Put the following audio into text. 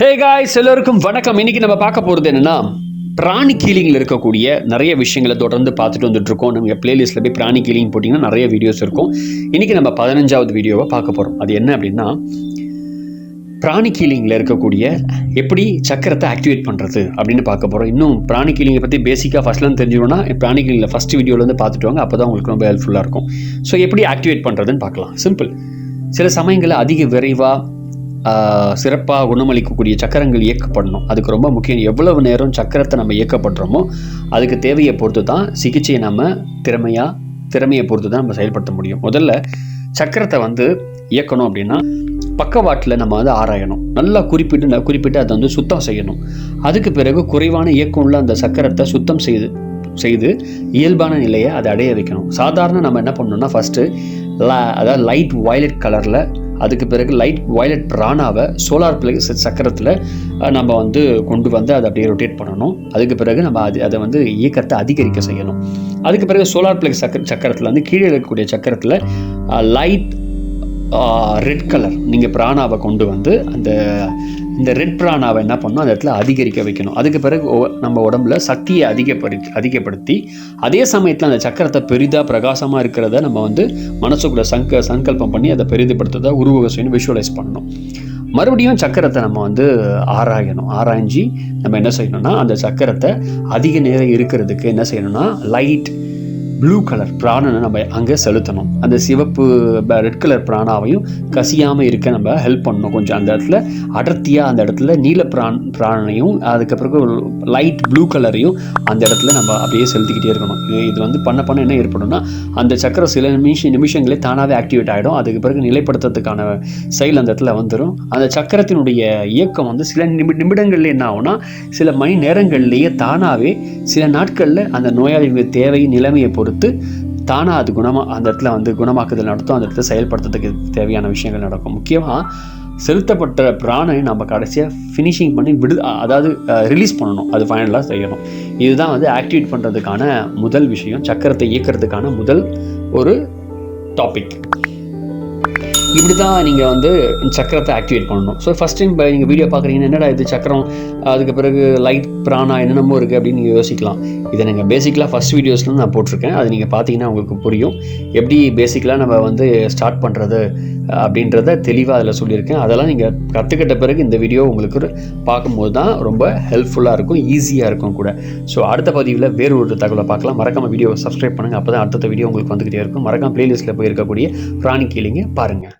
Hey guys எல்லோருக்கும் வணக்கம். இன்னைக்கு நம்ம பார்க்க போகிறது என்னன்னா பிராணி கீலிங்கில் இருக்கக்கூடிய நிறைய விஷயங்களை தொடர்ந்து பார்த்துட்டு வந்துட்டு இருக்கோம் நம்ம பிளேலிஸ்ட்டில் போய் பிராணி கீலிங் போட்டிங்கன்னா நிறைய வீடியோஸ் இருக்கும். இன்னைக்கு நம்ம பதினஞ்சாவது வீடியோவை பார்க்க போகிறோம் அது என்ன அப்படின்னா பிராணி கீலிங்கில் இருக்கக்கூடிய எப்படி சக்கரத்தை ஆக்டிவேட் பண்ணுறது அப்படின்னு பார்க்க போகிறோம் இன்னும் பிராணி கீலிங்கை பற்றி பேசிக்காக ஃபஸ்ட்லேருந்து தெரிஞ்சுக்கணும்னா பிராணி கீலிங்கில் ஃபஸ்ட் வீடியோலேருந்து பார்த்துட்டு வாங்க அப்போ தான் உங்களுக்கு ரொம்ப ஹெல்ப்ஃபுல்லாக இருக்கும். ஸோ எப்படி ஆக்டிவேட் பண்ணுறதுன்னு பார்க்கலாம். சிம்பிள் சில சமயங்களில் அதிக விரைவாக சிறப்பாக குணமளிக்கக்கூடிய சக்கரங்கள் இயக்கப்படணும். அதுக்கு ரொம்ப முக்கியம் எவ்வளவு நேரம் சக்கரத்தை நம்ம இயக்கப்படுறோமோ அதுக்கு தேவையை பொறுத்து தான் சிகிச்சையை நம்ம திறமையாக திறமையை பொறுத்து தான் நம்ம செயல்படுத்த முடியும். முதல்ல சக்கரத்தை வந்து இயக்கணும் அப்படின்னா பக்கவாட்டில் நம்ம வந்து ஆராயணும். நல்லா குறிப்பிட்டு ந- குறிப்பிட்டு அதை வந்து சுத்தம் செய்யணும். அதுக்கு பிறகு குறைவான இயக்கம் உள்ள அந்த சக்கரத்தை சுத்தம் செய்து செய்து இயல்பான நிலையை அதை அடைய வைக்கணும். சாதாரண நம்ம என்ன பண்ணணும்னா ஃபஸ்ட்டு அதாவது லைட் வயலட் கலரில் அதுக்கு பிறகு லைட் வயலட் பிராணாவை சோலார் பிளேஸ் சக்கரத்தில் நம்ம வந்து கொண்டு வந்து அதை அப்படியே ரொட்டேட் பண்ணணும். அதுக்கு பிறகு நம்ம அது அதை வந்து இயக்கத்தை அதிகரிக்க செய்யணும். அதுக்கு பிறகு சோலார் பிளேஸ் சக்கர சக்கரத்தில் வந்து கீழே இருக்கக்கூடிய சக்கரத்தில் லைட் ரெட் கலர் நீங்கள் பிராணாவை கொண்டு வந்து அந்த இந்த ரெட் பிராணாவை என்ன பண்ணணும்? அந்த இடத்துல அதிகரிக்க வைக்கணும். அதுக்கு பிறகு நம்ம உடம்புல சக்தியை அதிகப்படுத்தி அதிகப்படுத்தி அதே சமயத்தில் அந்த சக்கரத்தை பெரிதாக பிரகாசமாக இருக்கிறத நம்ம வந்து மனசுக்குள்ள சங்க சங்கல்பம் பண்ணி அதை பெரிதுபடுத்துறத உருவக விஷுவலைஸ் பண்ணணும். மறுபடியும் சக்கரத்தை நம்ம வந்து ஆராயணும். ஆராய்ஞ்சி நம்ம என்ன செய்யணும்னா அந்த சக்கரத்தை அதிக நேரம் இருக்கிறதுக்கு என்ன செய்யணும்னா லைட் ப்ளூ கலர் பிராணனை நம்ம அங்கே செலுத்தணும். அந்த சிவப்பு ரெட் கலர் பிராணாவையும் கசியாமல் இருக்க நம்ம ஹெல்ப் பண்ணணும். கொஞ்சம் அந்த இடத்துல அடர்த்தியாக அந்த இடத்துல நீல பிராண் பிராணனையும் அதுக்கு பிறகு லைட் ப்ளூ கலரையும் அந்த இடத்துல நம்ம அப்படியே செலுத்திக்கிட்டே இருக்கணும். இது இது வந்து பண்ண பண்ண என்ன ஏற்படும்னா அந்த சக்கரம் சில நிமிஷம் நிமிஷங்களே தானாகவே ஆக்டிவேட் ஆகிடும் அதுக்கு பிறகு நிலைப்படுத்துறதுக்கான செயல் அந்த இடத்துல வந்துடும் அந்த சக்கரத்தினுடைய இயக்கம் வந்து சில நிமி நிமிடங்கள்ல என்ன ஆகும்னா சில மணி நேரங்கள்லேயே தானாகவே சில நாட்களில் அந்த நோயாளிகளுடைய தேவை நிலைமையை பொறுத்து தானாக அது குணமாக அந்த இடத்துல வந்து குணமாக்குதல் நடத்தும் அந்த இடத்துல செயல்படுத்துறதுக்கு தேவையான விஷயங்கள் நடக்கும். முக்கியமாக செலுத்தப்பட்ட பிராணனை நம்ம கடைசியாக ஃபினிஷிங் பண்ணி விடு அதாவது ரிலீஸ் பண்ணணும். அது ஃபைனலாக செய்யணும். இதுதான் வந்து ஆக்டிவேட் பண்ணுறதுக்கான முதல் விஷயம். சக்கரத்தை இயக்கிறதுக்கான முதல் ஒரு டாபிக் இப்படி தான் நீங்கள் வந்து சக்கரத்தை ஆக்டிவேட் பண்ணணும். ஸோ ஃபஸ்ட் டைம் நீங்கள் வீடியோ பார்க்குறீங்கன்னா என்னடா இது சக்கரம்? அதுக்கு பிறகு லைட் பிராணா என்னென்னமோ இருக்குது அப்படின்னு நீங்கள் யோசிக்கலாம். இதை நீங்கள் பேசிக்கலாக ஃபஸ்ட் வீடியோஸில் நான் போட்டிருக்கேன். அது நீங்கள் பார்த்தீங்கன்னா உங்களுக்கு புரியும். எப்படி பேசிக்கலாக நம்ம வந்து ஸ்டார்ட் பண்ணுறது அப்படின்றத தெளிவாக அதில் சொல்லியிருக்கேன். அதெல்லாம் நீங்கள் கற்றுக்கிட்ட பிறகு இந்த வீடியோ உங்களுக்கு பார்க்கும்போது தான் ரொம்ப ஹெல்ப்ஃபுல்லாக இருக்கும் ஈஸியாக இருக்கும் கூட. ஸோ அடுத்த பதிவில் வேறு ஒரு தகவலை பார்க்கலாம். மறக்காம வீடியோவை சப்ஸ்கிரைப் பண்ணுங்கள் அப்போ தான் அடுத்த வீடியோ உங்களுக்கு வந்துக்கிட்டே இருக்கும். மறக்காமல் ப்ளேலிஸ்ட்டில் போய் இருக்கக்கூடிய பிராணி கீழிங்க பாருங்கள்